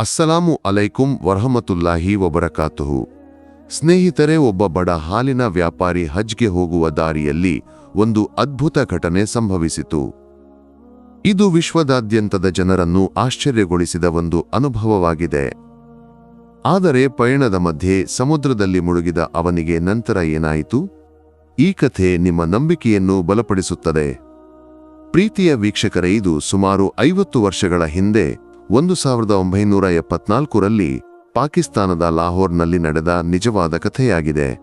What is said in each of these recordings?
ಅಸ್ಸಲಾಮು ಅಲೈಕುಂ ವರಹಮತುಲ್ಲಾಹಿ ವಬರಕಾತುಹು. ಸ್ನೇಹಿತರೆ, ಒಬ್ಬ ಬಡ ಹಾಲಿನ ವ್ಯಾಪಾರಿ ಹಜ್ಗೆ ಹೋಗುವ ದಾರಿಯಲ್ಲಿ ಒಂದು ಅದ್ಭುತ ಘಟನೆ ಸಂಭವಿಸಿತು. ಇದು ವಿಶ್ವದಾದ್ಯಂತದ ಜನರನ್ನು ಆಶ್ಚರ್ಯಗೊಳಿಸಿದ ಒಂದು ಅನುಭವವಾಗಿದೆ. ಆದರೆ ಪಯಣದ ಮಧ್ಯೆ ಸಮುದ್ರದಲ್ಲಿ ಮುಳುಗಿದ ಅವನಿಗೆ ನಂತರ ಏನಾಯಿತು? ಈ ಕಥೆ ನಿಮ್ಮ ನಂಬಿಕೆಯನ್ನು ಬಲಪಡಿಸುತ್ತದೆ. ಪ್ರೀತಿಯ ವೀಕ್ಷಕರೇ, ಇದು ಸುಮಾರು ಐವತ್ತು ವರ್ಷಗಳ ಹಿಂದೆ ಒಂದು ಸಾವಿರದ ಒಂಬೈನೂರ ಎಪ್ಪತ್ನಾಲ್ಕರಲ್ಲಿ ಪಾಕಿಸ್ತಾನದ ಲಾಹೋರ್ನಲ್ಲಿ ನಡೆದ ನಿಜವಾದ ಕಥೆಯಾಗಿದೆ.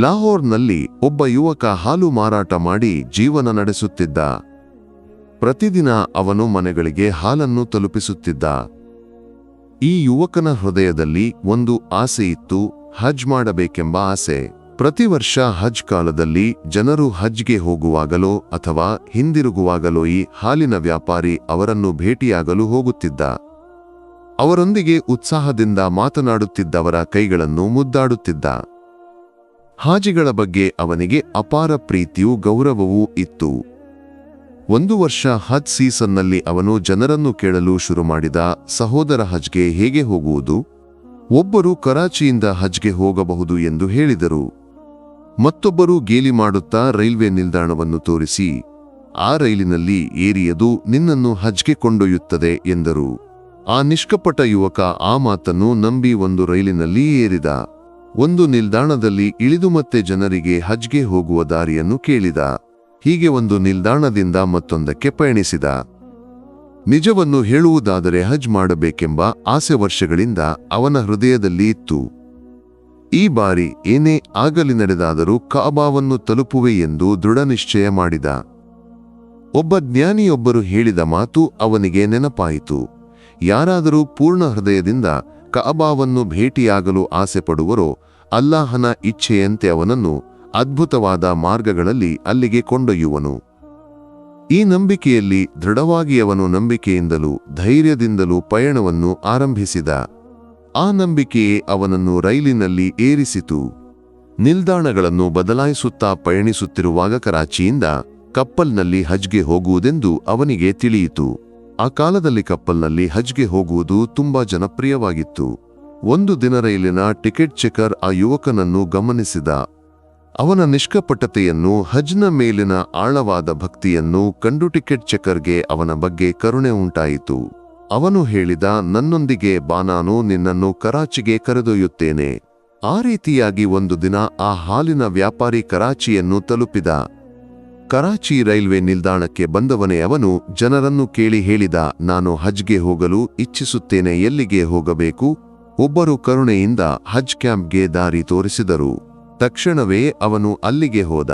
ಲಾಹೋರ್ನಲ್ಲಿ ಒಬ್ಬ ಯುವಕ ಹಾಲು ಮಾರಾಟ ಮಾಡಿ ಜೀವನ ನಡೆಸುತ್ತಿದ್ದ. ಪ್ರತಿದಿನ ಅವನು ಮನೆಗಳಿಗೆ ಹಾಲನ್ನು ತಲುಪಿಸುತ್ತಿದ್ದ. ಈ ಯುವಕನ ಹೃದಯದಲ್ಲಿ ಒಂದು ಆಸೆ ಇತ್ತು, ಹಜ್ ಮಾಡಬೇಕೆಂಬ ಆಸೆ. ಪ್ರತಿ ವರ್ಷ ಹಜ್ ಕಾಲದಲ್ಲಿ ಜನರು ಹಜ್ಗೆ ಹೋಗುವಾಗಲೋ ಅಥವಾ ಹಿಂದಿರುಗುವಾಗಲೋ ಈ ಹಾಲಿನ ವ್ಯಾಪಾರಿ ಅವರನ್ನು ಭೇಟಿಯಾಗಲು ಹೋಗುತ್ತಿದ್ದ. ಅವರೊಂದಿಗೆ ಉತ್ಸಾಹದಿಂದ ಮಾತನಾಡುತ್ತಿದ್ದವರ ಕೈಗಳನ್ನು ಮುದ್ದಾಡುತ್ತಿದ್ದ. ಹಾಜಿಗಳ ಬಗ್ಗೆ ಅವನಿಗೆ ಅಪಾರ ಪ್ರೀತಿಯೂ ಗೌರವವೂ ಇತ್ತು. ಒಂದು ವರ್ಷ ಹಜ್ ಸೀಸನ್ನಲ್ಲಿ ಅವನು ಜನರನ್ನು ಕೇಳಲು ಶುರು ಮಾಡಿದ ಸಹೋದರ ಹಜ್ಗೆ ಹೇಗೆ ಹೋಗುವುದು? ಒಬ್ಬರು ಕರಾಚಿಯಿಂದ ಹಜ್ಗೆ ಹೋಗಬಹುದು ಎಂದು ಹೇಳಿದರು. ಮತ್ತೊಬ್ಬರು ಗೇಲಿ ಮಾಡುತ್ತಾ ರೈಲ್ವೆ ನಿಲ್ದಾಣವನ್ನು ತೋರಿಸಿ, ಆ ರೈಲಿನಲ್ಲಿ ಏರಿಯದು ನಿನ್ನನ್ನು ಹಜ್ಗೆ ಕೊಂಡೊಯ್ಯುತ್ತದೆ ಎಂದರು. ಆ ನಿಷ್ಕಪಟ ಯುವಕ ಆ ಮಾತನ್ನು ನಂಬಿ ಒಂದು ರೈಲಿನಲ್ಲಿ ಏರಿದ. ಒಂದು ನಿಲ್ದಾಣದಲ್ಲಿ ಇಳಿದು ಮತ್ತೆ ಜನರಿಗೆ ಹಜ್ಗೆ ಹೋಗುವ ದಾರಿಯನ್ನು ಕೇಳಿದ. ಹೀಗೆ ಒಂದು ನಿಲ್ದಾಣದಿಂದ ಮತ್ತೊಂದಕ್ಕೆ ಪಯಣಿಸಿದ. ನಿಜವನ್ನು ಹೇಳುವುದಾದರೆ ಹಜ್ ಮಾಡಬೇಕೆಂಬ ಆಸೆ ವರ್ಷಗಳಿಂದ ಅವನ ಹೃದಯದಲ್ಲಿ ಇತ್ತು. ಈ ಬಾರಿ ಏನೇ ಆಗಲಿ ನಡೆದಾದರೂ ಕಾಬಾವನ್ನು ತಲುಪುವೆ ಎಂದು ದೃಢನಿಶ್ಚಯ ಮಾಡಿದ. ಒಬ್ಬ ಜ್ಞಾನಿಯೊಬ್ಬರು ಹೇಳಿದ ಮಾತು ಅವನಿಗೆ ನೆನಪಾಯಿತು. ಯಾರಾದರೂ ಪೂರ್ಣ ಹೃದಯದಿಂದ ಕಾಬಾವನ್ನು ಭೇಟಿಯಾಗಲು ಆಸೆ ಪಡುವರೋ ಅಲ್ಲಾಹನ ಇಚ್ಛೆಯಂತೆ ಅವನನ್ನು ಅದ್ಭುತವಾದ ಮಾರ್ಗಗಳಲ್ಲಿ ಅಲ್ಲಿಗೆ ಕೊಂಡೊಯ್ಯುವನು. ಈ ನಂಬಿಕೆಯಲ್ಲಿ ದೃಢವಾಗಿ ಅವನು ನಂಬಿಕೆಯಿಂದಲೂ ಧೈರ್ಯದಿಂದಲೂ ಪಯಣವನ್ನು ಆರಂಭಿಸಿದ. ಆ ನಂಬಿಕೆಯೇ ಅವನನ್ನು ರೈಲಿನಲ್ಲಿ ಏರಿಸಿತು. ನಿಲ್ದಾಣಗಳನ್ನು ಬದಲಾಯಿಸುತ್ತಾ ಪಯಣಿಸುತ್ತಿರುವಾಗ ಕರಾಚಿಯಿಂದ ಕಪ್ಪಲ್ನಲ್ಲಿ ಹಜ್ಗೆ ಹೋಗುವುದೆಂದು ಅವನಿಗೆ ತಿಳಿಯಿತು. ಆ ಕಾಲದಲ್ಲಿ ಕಪ್ಪಲ್ನಲ್ಲಿ ಹಜ್ಗೆ ಹೋಗುವುದು ತುಂಬಾ ಜನಪ್ರಿಯವಾಗಿತ್ತು. ಒಂದು ದಿನ ರೈಲಿನ ಟಿಕೆಟ್ ಚೆಕರ್ ಆ ಯುವಕನನ್ನು ಗಮನಿಸಿದ. ಅವನ ನಿಷ್ಕಪಟತೆಯನ್ನು, ಹಜ್ನ ಮೇಲಿನ ಆಳವಾದ ಭಕ್ತಿಯನ್ನು ಕಂಡು ಟಿಕೆಟ್ ಚೆಕರ್ಗೆ ಅವನ ಬಗ್ಗೆ ಕರುಣೆ ಉಂಟಾಯಿತು. ಅವನು ಹೇಳಿದ, ನನ್ನೊಂದಿಗೆ ಬಾ, ನಾನು ನಿನ್ನನ್ನು ಕರಾಚಿಗೆ ಕರೆದೊಯ್ಯುತ್ತೇನೆ. ಆ ರೀತಿಯಾಗಿ ಒಂದು ದಿನ ಆ ಹಾಲಿನ ವ್ಯಾಪಾರಿ ಕರಾಚಿಯನ್ನು ತಲುಪಿದ. ಕರಾಚಿ ರೈಲ್ವೆ ನಿಲ್ದಾಣಕ್ಕೆ ಬಂದವನೇ ಅವನು ಜನರನ್ನು ಕೇಳಿ ಹೇಳಿದ, ನಾನು ಹಜ್ಗೆ ಹೋಗಲು ಇಚ್ಛಿಸುತ್ತೇನೆ, ಎಲ್ಲಿಗೆ ಹೋಗಬೇಕು? ಒಬ್ಬರು ಕರುಣೆಯಿಂದ ಹಜ್ ಕ್ಯಾಂಪ್ಗೆ ದಾರಿ ತೋರಿಸಿದರು. ತಕ್ಷಣವೇ ಅವನು ಅಲ್ಲಿಗೆ ಹೋದ.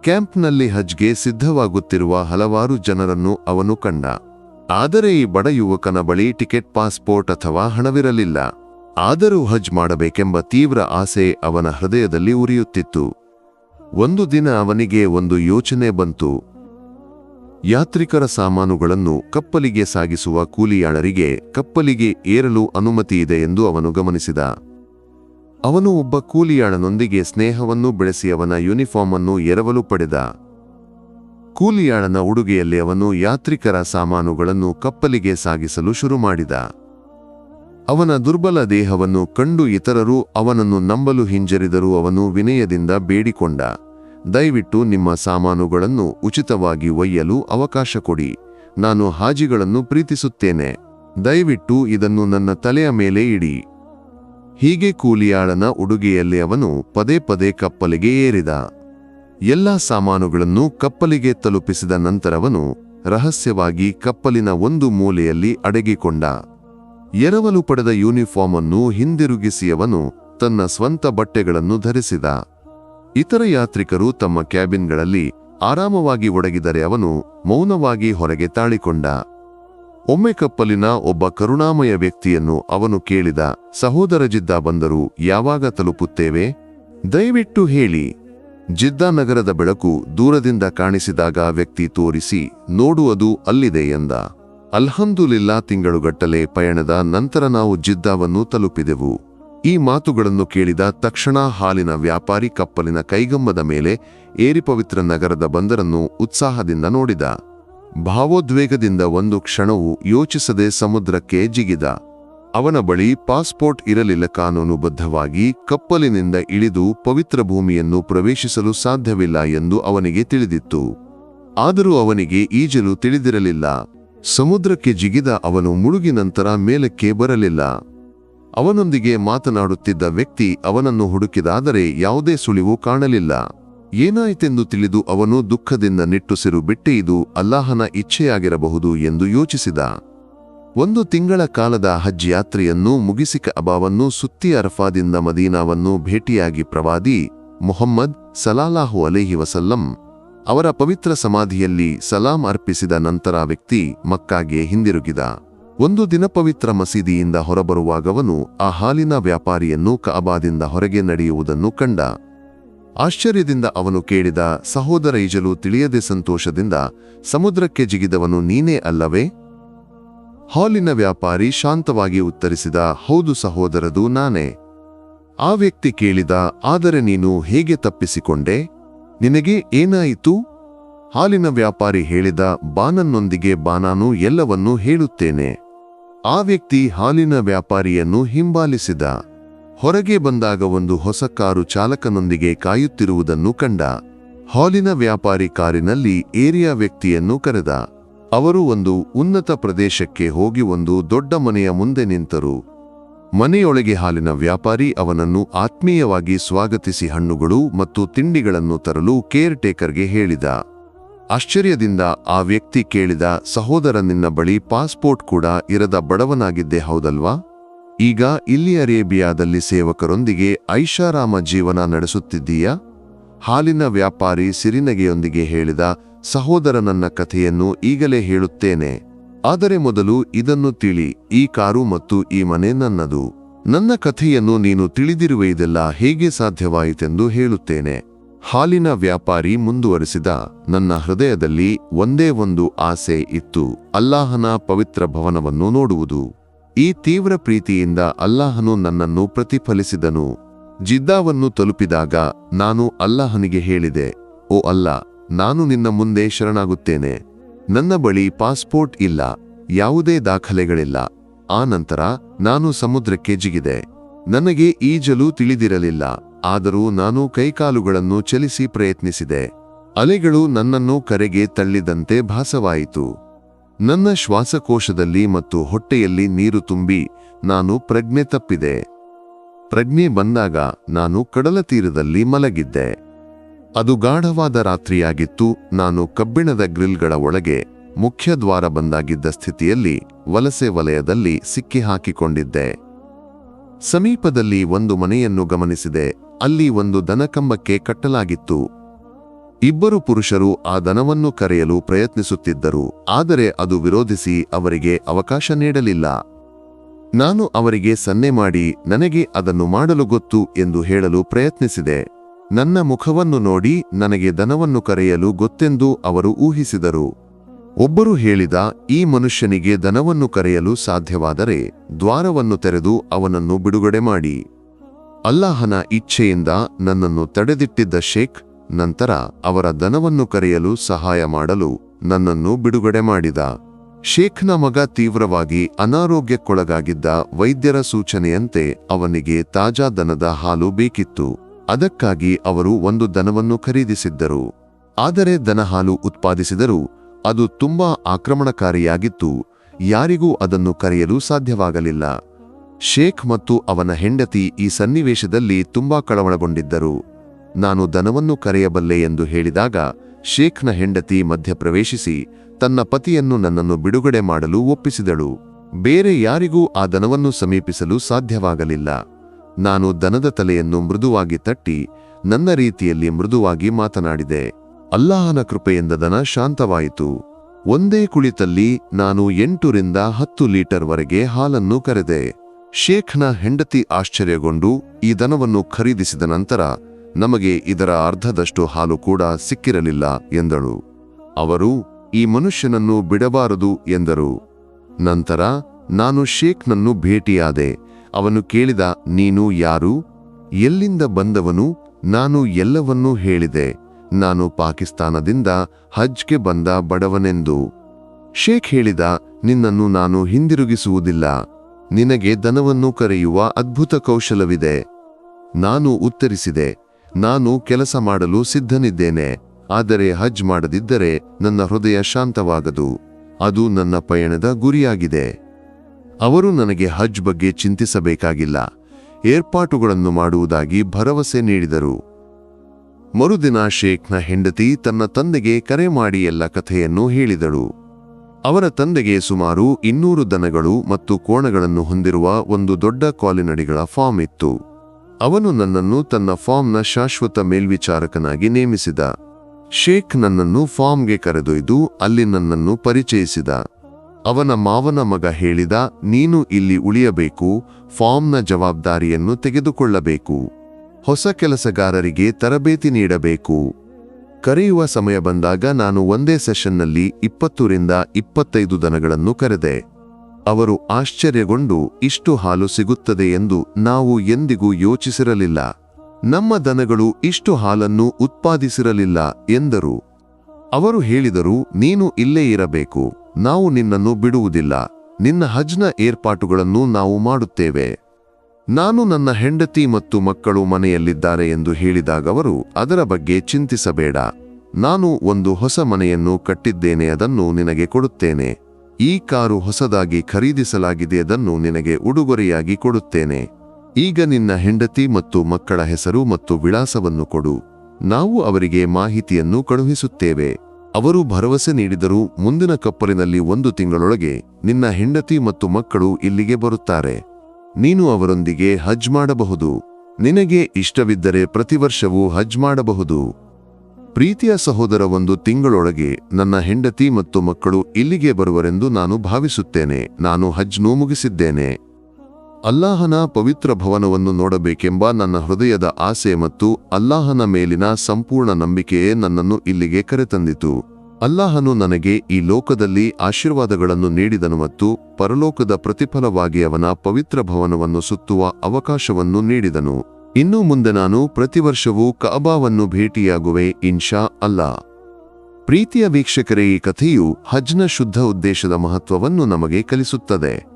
ಕ್ಯಾಂಪ್ನಲ್ಲಿ ಹಜ್ಗೆ ಸಿದ್ಧವಾಗುತ್ತಿರುವ ಹಲವಾರು ಜನರನ್ನು ಅವನು ಕಂಡ. ಆದರೆ ಈ ಬಡ ಯುವಕನ ಬಳಿ ಟಿಕೆಟ್, ಪಾಸ್ಪೋರ್ಟ್ ಅಥವಾ ಹಣವಿರಲಿಲ್ಲ. ಆದರೂ ಹಜ್ ಮಾಡಬೇಕೆಂಬ ತೀವ್ರ ಆಸೆ ಅವನ ಹೃದಯದಲ್ಲಿ ಉರಿಯುತ್ತಿತ್ತು. ಒಂದು ದಿನ ಅವನಿಗೆ ಒಂದು ಯೋಚನೆ ಬಂತು. ಯಾತ್ರಿಕರ ಸಾಮಾನುಗಳನ್ನು ಕಪ್ಪಲಿಗೆ ಸಾಗಿಸುವ ಕೂಲಿಯಾಳರಿಗೆ ಕಪ್ಪಲಿಗೆ ಏರಲು ಅನುಮತಿ ಇದೆ ಎಂದು ಅವನು ಗಮನಿಸಿದ. ಅವನು ಒಬ್ಬ ಕೂಲಿಯಾಳನೊಂದಿಗೆ ಸ್ನೇಹವನ್ನು ಬೆಳೆಸಿ ಅವನ ಯೂನಿಫಾರ್ಮ್ ಅನ್ನು ಎರವಲು ಪಡೆದ. ಕೂಲಿಯಾಳನ ಉಡುಗೆಯಲ್ಲಿ ಅವನು ಯಾತ್ರಿಕರ ಸಾಮಾನುಗಳನ್ನು ಕಪ್ಪಲಿಗೆ ಸಾಗಿಸಲು ಶುರು ಮಾಡಿದ. ಅವನ ದುರ್ಬಲ ದೇಹವನ್ನು ಕಂಡು ಇತರರು ಅವನನ್ನು ನಂಬಲು ಹಿಂಜರಿದರೂ ಅವನು ವಿನಯದಿಂದ ಬೇಡಿಕೊಂಡ. ದಯವಿಟ್ಟು ನಿಮ್ಮ ಸಾಮಾನುಗಳನ್ನು ಉಚಿತವಾಗಿ ಒಯ್ಯಲು ಅವಕಾಶ ಕೊಡಿ. ನಾನು ಹಾಜಿಗಳನ್ನು ಪ್ರೀತಿಸುತ್ತೇನೆ. ದಯವಿಟ್ಟು ಇದನ್ನು ನನ್ನ ತಲೆಯ ಮೇಲೆ ಇಡಿ. ಹೀಗೆ ಕೂಲಿಯಾಳನ ಉಡುಗೆಯಲ್ಲಿ ಅವನು ಪದೇ ಪದೇ ಕಪ್ಪಲಿಗೆ ಏರಿದ. ಎಲ್ಲ ಸಾಮಾನುಗಳನ್ನು ಕಪ್ಪಲಿಗೆ ತಲುಪಿಸಿದ ನಂತರವನು ರಹಸ್ಯವಾಗಿ ಕಪ್ಪಲಿನ ಒಂದು ಮೂಲೆಯಲ್ಲಿ ಅಡಗಿಕೊಂಡ. ಎರವಲು ಪಡೆದ ಯೂನಿಫಾರ್ಮ್ ಅನ್ನು ಹಿಂದಿರುಗಿಸಿಯವನು ತನ್ನ ಸ್ವಂತ ಬಟ್ಟೆಗಳನ್ನು ಧರಿಸಿದ. ಇತರ ಯಾತ್ರಿಕರು ತಮ್ಮ ಕ್ಯಾಬಿನ್ಗಳಲ್ಲಿ ಆರಾಮವಾಗಿ ಒಡಗಿದರೆ ಅವನು ಮೌನವಾಗಿ ಹೊರಗೆ ತಾಳಿಕೊಂಡ. ಒಮ್ಮೆ ಕಪ್ಪಲಿನ ಒಬ್ಬ ಕರುಣಾಮಯ ವ್ಯಕ್ತಿಯನ್ನು ಅವನು ಕೇಳಿದ, ಸಹೋದರ ಜಿದ್ದ ಬಂದರು ಯಾವಾಗ ತಲುಪುತ್ತೇವೆ? ದಯವಿಟ್ಟು ಹೇಳಿ. ಜಿದ್ದಾ ನಗರದ ಬೆಳಕು ದೂರದಿಂದ ಕಾಣಿಸಿದಾಗ ವ್ಯಕ್ತಿ ತೋರಿಸಿ ನೋಡುವುದು ಅಲ್ಲಿದೆ ಎಂದ. ಅಲ್ಹಂದುಲಿಲ್ಲಾ, ತಿಂಗಳುಗಟ್ಟಲೆ ಪಯಣದ ನಂತರ ನಾವು ಜಿದ್ದಾವನ್ನು ತಲುಪಿದೆವು. ಈ ಮಾತುಗಳನ್ನು ಕೇಳಿದ ತಕ್ಷಣ ಹಾಲಿನ ವ್ಯಾಪಾರಿ ಕಪ್ಪಲಿನ ಕೈಗಂಬದ ಮೇಲೆ ಏರಿ ಪವಿತ್ರ ನಗರದ ಬಂದರನ್ನು ಉತ್ಸಾಹದಿಂದ ನೋಡಿದ. ಭಾವೋದ್ವೇಗದಿಂದ ಒಂದು ಕ್ಷಣವು ಯೋಚಿಸದೆ ಸಮುದ್ರಕ್ಕೆ ಜಿಗಿದ. ಅವನ ಬಳಿ ಪಾಸ್ಪೋರ್ಟ್ ಇರಲಿಲ್ಲ ಕಾನೂನುಬದ್ಧವಾಗಿ ಕಪ್ಪಲಿನಿಂದ ಇಳಿದು ಪವಿತ್ರ ಭೂಮಿಯನ್ನು ಪ್ರವೇಶಿಸಲು ಸಾಧ್ಯವಿಲ್ಲ ಎಂದು ಅವನಿಗೆ ತಿಳಿದಿತ್ತು. ಆದರೂ ಅವನಿಗೆ ಈಜಲು ತಿಳಿದಿರಲಿಲ್ಲ. ಸಮುದ್ರಕ್ಕೆ ಜಿಗಿದ ಅವನು ಮುಳುಗಿ ನಂತರ ಮೇಲಕ್ಕೆ ಬರಲಿಲ್ಲ. ಅವನೊಂದಿಗೆ ಮಾತನಾಡುತ್ತಿದ್ದ ವ್ಯಕ್ತಿ ಅವನನ್ನು ಹುಡುಕಿದಾದರೆ ಯಾವುದೇ ಸುಳಿವು ಕಾಣಲಿಲ್ಲ. ಏನಾಯಿತೆಂದು ತಿಳಿದು ಅವನು ದುಃಖದಿಂದ ನಿಟ್ಟುಸಿರು ಬಿಟ್ಟೆ ಇದು ಅಲ್ಲಾಹನ ಇಚ್ಛೆಯಾಗಿರಬಹುದು ಎಂದು ಯೋಚಿಸಿದ. ಒಂದು ತಿಂಗಳ ಕಾಲದ ಹಜ್ ಯಾತ್ರೆಯನ್ನು ಮುಗಿಸಿಕ ಅಬಾವನ್ನು ಸುತ್ತಿ ಅರಫಾದಿಂದ ಮದೀನಾವನ್ನು ಭೇಟಿಯಾಗಿ ಪ್ರವಾದಿ ಮೊಹಮ್ಮದ್ ಸಲಾಲಾಹು ಅಲೇಹಿ ವಸಲ್ಲಂ ಅವರ ಪವಿತ್ರ ಸಮಾಧಿಯಲ್ಲಿ ಸಲಾಂ ಅರ್ಪಿಸಿದ ನಂತರ ವ್ಯಕ್ತಿ ಮಕ್ಕಾಗೆ ಹಿಂದಿರುಗಿದ. ಒಂದು ದಿನ ಪವಿತ್ರ ಮಸೀದಿಯಿಂದ ಹೊರಬರುವಾಗವನು ಆ ಹಾಲಿನ ವ್ಯಾಪಾರಿಯನ್ನು ಕಅಬಾದಿಂದ ಹೊರಗೆ ನಡೆಯುವುದನ್ನು ಕಂಡ. ಆಶ್ಚರ್ಯದಿಂದ ಅವನು ಕೇಳಿದ, ಸಹೋದರ, ಈಜಲು ತಿಳಿಯದೆ ಸಂತೋಷದಿಂದ ಸಮುದ್ರಕ್ಕೆ ಜಿಗಿದವನು ನೀನೇ ಅಲ್ಲವೇ? ಹಾಲಿನ ವ್ಯಾಪಾರಿ ಶಾಂತವಾಗಿ ಉತ್ತರಿಸಿದ, ಹೌದು ಸಹೋದರದು, ನಾನೇ. ಆ ವ್ಯಕ್ತಿ ಕೇಳಿದ, ಆದರೆ ನೀನು ಹೇಗೆ ತಪ್ಪಿಸಿಕೊಂಡೆ? ನಿನಗೆ ಏನಾಯಿತು? ಹಾಲಿನ ವ್ಯಾಪಾರಿ ಹೇಳಿದ, ಬಾನನ್ನೊಂದಿಗೆ ಬಾನಾನು ಎಲ್ಲವನ್ನೂ ಹೇಳುತ್ತೇನೆ. ಆ ವ್ಯಕ್ತಿ ಹಾಲಿನ ವ್ಯಾಪಾರಿಯನ್ನು ಹಿಂಬಾಲಿಸಿದ. ಹೊರಗೆ ಬಂದಾಗ ಒಂದು ಹೊಸ ಕಾರು ಚಾಲಕನೊಂದಿಗೆ ಕಾಯುತ್ತಿರುವುದನ್ನು ಕಂಡ. ಹಾಲಿನ ವ್ಯಾಪಾರಿ ಕಾರಿನಲ್ಲಿ ಏರಿಯಾ ವ್ಯಕ್ತಿಯನ್ನು ಕರೆದ. ಅವರು ಒಂದು ಉನ್ನತ ಪ್ರದೇಶಕ್ಕೆ ಹೋಗಿ ಒಂದು ದೊಡ್ಡ ಮನೆಯ ಮುಂದೆ ನಿಂತರು. ಮನೆಯೊಳಗೆ ಹಾಲಿನ ವ್ಯಾಪಾರಿ ಅವನನ್ನು ಆತ್ಮೀಯವಾಗಿ ಸ್ವಾಗತಿಸಿ ಹಣ್ಣುಗಳು ಮತ್ತು ತಿಂಡಿಗಳನ್ನು ತರಲು ಕೇರ್ ಟೇಕರ್ಗೆ ಹೇಳಿದ. ಆಶ್ಚರ್ಯದಿಂದ ಆ ವ್ಯಕ್ತಿ ಕೇಳಿದ, ಸಹೋದರ, ನಿನ್ನ ಬಳಿ ಪಾಸ್ಪೋರ್ಟ್ ಕೂಡ ಇರದ ಬಡವನಾಗಿದ್ದೆ ಹೌದಲ್ವಾ? ಈಗ ಇಲ್ಲಿ ಅರೇಬಿಯಾದಲ್ಲಿ ಸೇವಕರೊಂದಿಗೆ ಐಷಾರಾಮ ಜೀವನ ನಡೆಸುತ್ತಿದ್ದೀಯಾ? ಹಾಲಿನ ವ್ಯಾಪಾರಿ ಸಿರಿನಗೆಯೊಂದಿಗೆ ಹೇಳಿದ ಸಹೋದರ ನನ್ನ ಕಥೆಯನ್ನು ಈಗಲೇ ಹೇಳುತ್ತೇನೆ. ಆದರೆ ಮೊದಲು ಇದನ್ನು ತಿಳಿ, ಈ ಕಾರು ಮತ್ತು ಈ ಮನೆ ನನ್ನದು. ನನ್ನ ಕಥೆಯನ್ನು ನೀನು ತಿಳಿದಿರುವ ಇದೆಲ್ಲ ಹೇಗೆ ಸಾಧ್ಯವಾಯಿತೆಂದು ಹೇಳುತ್ತೇನೆ. ಹಾಲಿನ ವ್ಯಾಪಾರಿ ಮುಂದುವರೆಸಿದ, ನನ್ನ ಹೃದಯದಲ್ಲಿ ಒಂದೇ ಒಂದು ಆಸೆ ಇತ್ತು, ಅಲ್ಲಾಹನ ಪವಿತ್ರ ಭವನವನ್ನು ನೋಡುವುದು. ಈ ತೀವ್ರ ಪ್ರೀತಿಯಿಂದ ಅಲ್ಲಾಹನು ನನ್ನನ್ನು ಪ್ರತಿಫಲಿಸಿದನು. ಜಿದ್ದಾವನ್ನು ತಲುಪಿದಾಗ ನಾನು ಅಲ್ಲಾಹನಿಗೆ ಹೇಳಿದೆ, ಓ ಅಲ್ಲ ನಾನು ನಿನ್ನ ಮುಂದೆ ಶರಣಾಗುತ್ತೇನೆ. ನನ್ನ ಬಳಿ ಪಾಸ್ಪೋರ್ಟ್ ಇಲ್ಲ, ಯಾವುದೇ ದಾಖಲೆಗಳಿಲ್ಲ. ಆ ನಂತರ ನಾನು ಸಮುದ್ರಕ್ಕೆ ಜಿಗಿದೆ. ನನಗೆ ಈಜಲು ತಿಳಿದಿರಲಿಲ್ಲ, ಆದರೂ ನಾನು ಕೈಕಾಲುಗಳನ್ನು ಚಲಿಸಿ ಪ್ರಯತ್ನಿಸಿದೆ. ಅಲೆಗಳು ನನ್ನನ್ನು ಕರೆಗೆ ತಳ್ಳಿದಂತೆ ಭಾಸವಾಯಿತು. ನನ್ನ ಶ್ವಾಸಕೋಶದಲ್ಲಿ ಮತ್ತು ಹೊಟ್ಟೆಯಲ್ಲಿ ನೀರು ತುಂಬಿ ನಾನು ಪ್ರಜ್ಞೆ ತಪ್ಪಿದೆ. ಪ್ರಜ್ಞೆ ಬಂದಾಗ ನಾನು ಕಡಲ ತೀರದಲ್ಲಿ ಮಲಗಿದ್ದೆ. ಅದು ಗಾಢವಾದ ರಾತ್ರಿಯಾಗಿತ್ತು. ನಾನು ಕಬ್ಬಿಣದ ಗ್ರಿಲ್ಗಳ ಒಳಗೆ ಮುಖ್ಯ ದ್ವಾರ ಬಂದಾಗಿದ್ದ ಸ್ಥಿತಿಯಲ್ಲಿ ವಲಸೆ ವಲಯದಲ್ಲಿ ಸಿಕ್ಕಿ ಹಾಕಿಕೊಂಡಿದ್ದೆ. ಸಮೀಪದಲ್ಲಿ ಒಂದು ಮನೆಯನ್ನು ಗಮನಿಸಿದೆ. ಅಲ್ಲಿ ಒಂದು ದನಕಂಬಕ್ಕೆ ಕಟ್ಟಲಾಗಿತ್ತು. ಇಬ್ಬರು ಪುರುಷರು ಆ ದನವನ್ನು ಕರೆಯಲು ಪ್ರಯತ್ನಿಸುತ್ತಿದ್ದರು. ಆದರೆ ಅದು ವಿರೋಧಿಸಿ ಅವರಿಗೆ ಅವಕಾಶ ನೀಡಲಿಲ್ಲ. ನಾನು ಅವರಿಗೆ ಸನ್ನೆ ಮಾಡಿ, ನನಗೆ ಅದನ್ನು ಮಾಡಲು ಗೊತ್ತು ಎಂದು ಹೇಳಲು ಪ್ರಯತ್ನಿಸಿದೆ. ನನ್ನ ಮುಖವನ್ನು ನೋಡಿ ನನಗೆ ದನವನ್ನು ಕರೆಯಲು ಗೊತ್ತೆಂದು ಅವರು ಊಹಿಸಿದರು. ಒಬ್ಬರು ಹೇಳಿದ, ಈ ಮನುಷ್ಯನಿಗೆ ದನವನ್ನು ಕರೆಯಲು ಸಾಧ್ಯವಾದರೆ ದ್ವಾರವನ್ನು ತೆರೆದು ಅವನನ್ನು ಬಿಡುಗಡೆ ಮಾಡಿ. ಅಲ್ಲಾಹನ ಇಚ್ಛೆಯಿಂದ ನನ್ನನ್ನು ತಡೆದಿಟ್ಟಿದ್ದ ಶೇಖ್, ನಂತರ ಅವರ ದನವನ್ನು ಕರೆಯಲು ಸಹಾಯ ಮಾಡಲು ನನ್ನನ್ನು ಬಿಡುಗಡೆ ಮಾಡಿದ. ಶೇಖ್ನ ಮಗ ತೀವ್ರವಾಗಿ ಅನಾರೋಗ್ಯಕ್ಕೊಳಗಾಗಿದ್ದ ವೈದ್ಯರ ಸೂಚನೆಯಂತೆ ಅವನಿಗೆ ತಾಜಾ ದನದ ಹಾಲು ಬೇಕಿತ್ತು. ಅದಕ್ಕಾಗಿ ಅವರು ಒಂದು ದನವನ್ನು ಖರೀದಿಸಿದ್ದರು. ಆದರೆ ದನ ಹಾಲು ಉತ್ಪಾದಿಸಿದರೂ ಅದು ತುಂಬಾ ಆಕ್ರಮಣಕಾರಿಯಾಗಿತ್ತು. ಯಾರಿಗೂ ಅದನ್ನು ಕರೆಯಲು ಸಾಧ್ಯವಾಗಲಿಲ್ಲ. ಶೇಖ್ ಮತ್ತು ಅವನ ಹೆಂಡತಿ ಈ ಸನ್ನಿವೇಶದಲ್ಲಿ ತುಂಬಾ ಕಳವಳಗೊಂಡಿದ್ದರು. ನಾನು ದನವನ್ನು ಕರೆಯಬಲ್ಲೆ ಎಂದು ಹೇಳಿದಾಗ ಶೇಖ್ನ ಹೆಂಡತಿ ಮಧ್ಯಪ್ರವೇಶಿಸಿ ತನ್ನ ಪತಿಯನ್ನು ನನ್ನನ್ನು ಬಿಡುಗಡೆ ಮಾಡಲು ಒಪ್ಪಿಸಿದಳು. ಬೇರೆ ಯಾರಿಗೂ ಆ ದನವನ್ನು ಸಮೀಪಿಸಲು ಸಾಧ್ಯವಾಗಲಿಲ್ಲ. ನಾನು ದನದ ತಲೆಯನ್ನು ಮೃದುವಾಗಿ ತಟ್ಟಿ ನನ್ನ ರೀತಿಯಲ್ಲಿ ಮೃದುವಾಗಿ ಮಾತನಾಡಿದೆ. ಅಲ್ಲಾಹನ ಕೃಪೆಯಿಂದ ದನ ಶಾಂತವಾಯಿತು. ಒಂದೇ ಕುಳಿತಲ್ಲಿ ನಾನು ಎಂಟರಿಂದ ಹತ್ತು ಲೀಟರ್ ವರೆಗೆ ಹಾಲನ್ನು ಕರೆದೆ. ಶೇಖ್ನ ಹೆಂಡತಿ ಆಶ್ಚರ್ಯಗೊಂಡು ಈ ದನವನ್ನು ಖರೀದಿಸಿದ ನಂತರ ನಮಗೆ ಇದರ ಅರ್ಧದಷ್ಟು ಹಾಲು ಕೂಡ ಸಿಕ್ಕಿರಲಿಲ್ಲ ಎಂದಳು. ಅವರು, ಈ ಮನುಷ್ಯನನ್ನು ಬಿಡಬಾರದು ಎಂದರು. ನಂತರ ನಾನು ಶೇಖ್ನನ್ನು ಭೇಟಿಯಾದೆ. ಅವನು ಕೇಳಿದ, ನೀನು ಯಾರು? ಎಲ್ಲಿಂದ ಬಂದವನು? ನಾನು ಎಲ್ಲವನ್ನೂ ಹೇಳಿದೆ. ನಾನು ಪಾಕಿಸ್ತಾನದಿಂದ ಹಜ್ಗೆ ಬಂದ ಬಡವನೆಂದು. ಶೇಖ್ ಹೇಳಿದ, ನಿನ್ನನ್ನು ನಾನು ಹಿಂದಿರುಗಿಸುವುದಿಲ್ಲ. ನಿನಗೆ ದನವನ್ನು ಕರೆಯುವ ಅದ್ಭುತ ಕೌಶಲವಿದೆ. ನಾನು ಉತ್ತರಿಸಿದೆ, ನಾನು ಕೆಲಸ ಮಾಡಲು ಸಿದ್ಧನಿದ್ದೇನೆ. ಆದರೆ ಹಜ್ ಮಾಡದಿದ್ದರೆ ನನ್ನ ಹೃದಯ ಶಾಂತವಾಗದು. ಅದು ನನ್ನ ಪಯಣದ ಗುರಿಯಾಗಿದೆ. ಅವರು ನನಗೆ ಹಜ್ ಬಗ್ಗೆ ಚಿಂತಿಸಬೇಕಾಗಿಲ್ಲ. ಏರ್ಪಾಟುಗಳನ್ನು ಮಾಡುವುದಾಗಿ ಭರವಸೆ ನೀಡಿದರು. ಮರುದಿನ ಶೇಖ್ನ ಹೆಂಡತಿ ತನ್ನ ತಂದೆಗೆ ಕರೆ ಮಾಡಿ ಎಲ್ಲ ಕಥೆಯನ್ನು ಹೇಳಿದಳು. ಅವರ ತಂದೆಗೆ ಸುಮಾರು ಇನ್ನೂರು ದನಗಳು ಮತ್ತು ಕೋಣಗಳನ್ನು ಹೊಂದಿರುವ ಒಂದು ದೊಡ್ಡ ಕಾಲಿನಡಿಗಳ ಫಾರ್ಮ್ ಇತ್ತು. ಅವನು ನನ್ನನ್ನು ತನ್ನ ಫಾರ್ಮ್ನ ಶಾಶ್ವತ ಮೇಲ್ವಿಚಾರಕನಾಗಿ ನೇಮಿಸಿದ. ಶೇಖ್ ನನ್ನನ್ನು ಫಾರ್ಮ್ಗೆ ಕರೆದೊಯ್ದು ಅಲ್ಲಿ ನನ್ನನ್ನು ಪರಿಚಯಿಸಿದ. ಅವನ ಮಾವನ ಮಗ ಹೇಳಿದ, ನೀನು ಇಲ್ಲಿ ಉಳಿಯಬೇಕು, ಫಾರ್ಮ್ನ ಜವಾಬ್ದಾರಿಯನ್ನು ತೆಗೆದುಕೊಳ್ಳಬೇಕು. ಹೊಸ ಕೆಲಸಗಾರರಿಗೆ ತರಬೇತಿ ನೀಡಬೇಕು. ಕರೆಯುವ ಸಮಯ ಬಂದಾಗ ನಾನು ಒಂದೇ ಸೆಷನ್ನಲ್ಲಿ ಇಪ್ಪತ್ತರಿಂದ ಇಪ್ಪತ್ತೈದು ದನಗಳನ್ನು ಕರೆದೆ. ಅವರು ಆಶ್ಚರ್ಯಗೊಂಡು, ಇಷ್ಟು ಹಾಲು ಸಿಗುತ್ತದೆ ಎಂದು ನಾವು ಎಂದಿಗೂ ಯೋಚಿಸಿರಲಿಲ್ಲ. ನಮ್ಮ ದನಗಳು ಇಷ್ಟು ಹಾಲನ್ನು ಉತ್ಪಾದಿಸಿರಲಿಲ್ಲ, ಎಂದರು. ಅವರು ಹೇಳಿದರು, ನೀನು ಇಲ್ಲೇ ಇರಬೇಕು. ನಾವು ನಿನ್ನನ್ನು ಬಿಡುವುದಿಲ್ಲ. ನಿನ್ನ ಹಜ್ನ ಏರ್ಪಾಟುಗಳನ್ನು ನಾವು ಮಾಡುತ್ತೇವೆ. ನಾನು ನನ್ನ ಹೆಂಡತಿ ಮತ್ತು ಮಕ್ಕಳು ಮನೆಯಲ್ಲಿದ್ದಾರೆ ಎಂದು ಹೇಳಿದಾಗವರು ಅದರ ಬಗ್ಗೆ ಚಿಂತಿಸಬೇಡ. ನಾನು ಒಂದು ಹೊಸ ಮನೆಯನ್ನು ಕಟ್ಟಿದ್ದೇನೆ, ಅದನ್ನು ನಿನಗೆ ಕೊಡುತ್ತೇನೆ. ಈ ಕಾರು ಹೊಸದಾಗಿ ಖರೀದಿಸಲಾಗಿದೆ, ಅದನ್ನು ನಿನಗೆ ಉಡುಗೊರೆಯಾಗಿ ಕೊಡುತ್ತೇನೆ. ಈಗ ನಿನ್ನ ಹೆಂಡತಿ ಮತ್ತು ಮಕ್ಕಳ ಹೆಸರು ಮತ್ತು ವಿಳಾಸವನ್ನು ಕೊಡು. ನಾವು ಅವರಿಗೆ ಮಾಹಿತಿಯನ್ನು ಕಳುಹಿಸುತ್ತೇವೆ. ಅವರು ಭರವಸೆ ನೀಡಿದರು ಮುಂದಿನ ಕಪ್ಪಲಿನಲ್ಲಿ ಒಂದು ತಿಂಗಳೊಳಗೆ ನಿನ್ನ ಹೆಂಡತಿ ಮತ್ತು ಮಕ್ಕಳು ಇಲ್ಲಿಗೆ ಬರುತ್ತಾರೆ. ನೀನು ಅವರೊಂದಿಗೆ ಹಜ್ ಮಾಡಬಹುದು. ನಿನಗೆ ಇಷ್ಟವಿದ್ದರೆ ಪ್ರತಿ ವರ್ಷವೂ ಹಜ್ ಮಾಡಬಹುದು. ಪ್ರೀತಿಯ ಸಹೋದರ, ಒಂದು ತಿಂಗಳೊಳಗೆ ನನ್ನ ಹೆಂಡತಿ ಮತ್ತು ಮಕ್ಕಳು ಇಲ್ಲಿಗೆ ಬರುವರೆಂದು ನಾನು ಭಾವಿಸುತ್ತೇನೆ. ನಾನು ಹಜ್ನೂ ಮುಗಿಸಿದ್ದೇನೆ. ಅಲ್ಲಾಹನ ಪವಿತ್ರ ಭವನವನ್ನು ನೋಡಬೇಕೆಂಬ ನನ್ನ ಹೃದಯದ ಆಸೆ ಮತ್ತು ಅಲ್ಲಾಹನ ಮೇಲಿನ ಸಂಪೂರ್ಣ ನಂಬಿಕೆಯೇ ನನ್ನನ್ನು ಇಲ್ಲಿಗೆ ಕರೆತಂದಿತು. ಅಲ್ಲಾಹನು ನನಗೆ ಈ ಲೋಕದಲ್ಲಿ ಆಶೀರ್ವಾದಗಳನ್ನು ನೀಡಿದನು ಮತ್ತು ಪರಲೋಕದ ಪ್ರತಿಫಲವಾಗಿ ಅವನ ಪವಿತ್ರ ಭವನವನ್ನು ಸುತ್ತುವ ಅವಕಾಶವನ್ನು ನೀಡಿದನು. ಇನ್ನು ಮುಂದೆ ನಾನು ಪ್ರತಿ ವರ್ಷವೂ ಕಅಬಾವನ್ನು ಭೇಟಿಯಾಗುವೆ, ಇನ್ಶಾ ಅಲ್ಲಾ. ಪ್ರೀತಿಯ ವೀಕ್ಷಕರೇ, ಈ ಕಥೆಯು ಹಜ್ನ ಶುದ್ಧ ಉದ್ದೇಶದ ಮಹತ್ವವನ್ನು ನಮಗೆ ಕಲಿಸುತ್ತದೆ.